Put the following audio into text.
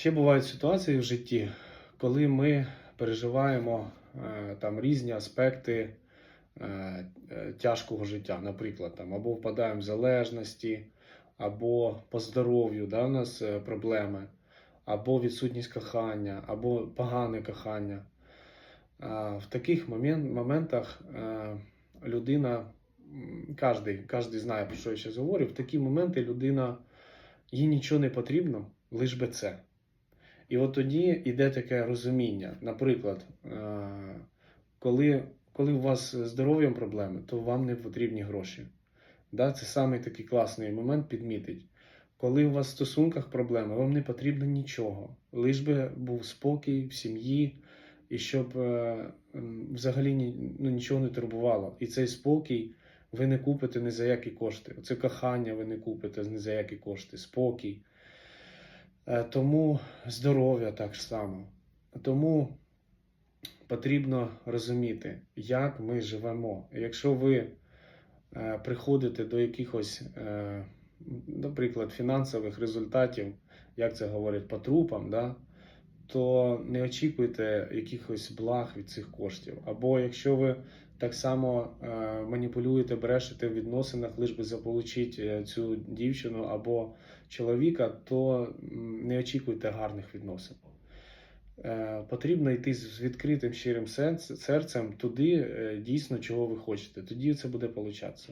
Ще бувають ситуації в житті, коли ми переживаємо е, там різні аспекти е, е, тяжкого життя. Наприклад, там або впадаємо в залежності, або по здоров'ю да, у нас проблеми, або відсутність кохання, або погане кохання. В таких момен- моментах людина, кожний, кожний знає, про що я зараз говорю, в такі моменти людина, їй нічого не потрібно, лиш би це. І от тоді йде таке розуміння. Наприклад, е, коли, коли у вас з здоров'ям проблеми, то вам не потрібні гроші. Да? Це самий такий класний момент підмітить. Коли у вас в стосунках проблеми, вам не потрібно нічого. Лиш би був спокій в сім'ї, і щоб е, взагалі ну, нічого не турбувало. І цей спокій ви не купите ні за які кошти. Це кохання ви не купите ні за які кошти, спокій. Е, Тому здоров'я так само. Тому потрібно розуміти, як ми живемо. Якщо ви е, приходите до якихось, е, наприклад, фінансових результатів, як це говорять, по трупам, да, то не очікуйте якихось благ від цих коштів. Або якщо ви так само е, маніпулюєте, брешете в відносинах, лиш би заполучити цю дівчину або чоловіка, то не очікуйте гарних відносин. Е, Потрібно йти з відкритим щирим серцем туди, е, дійсно, чого ви хочете. Тоді це буде получатися.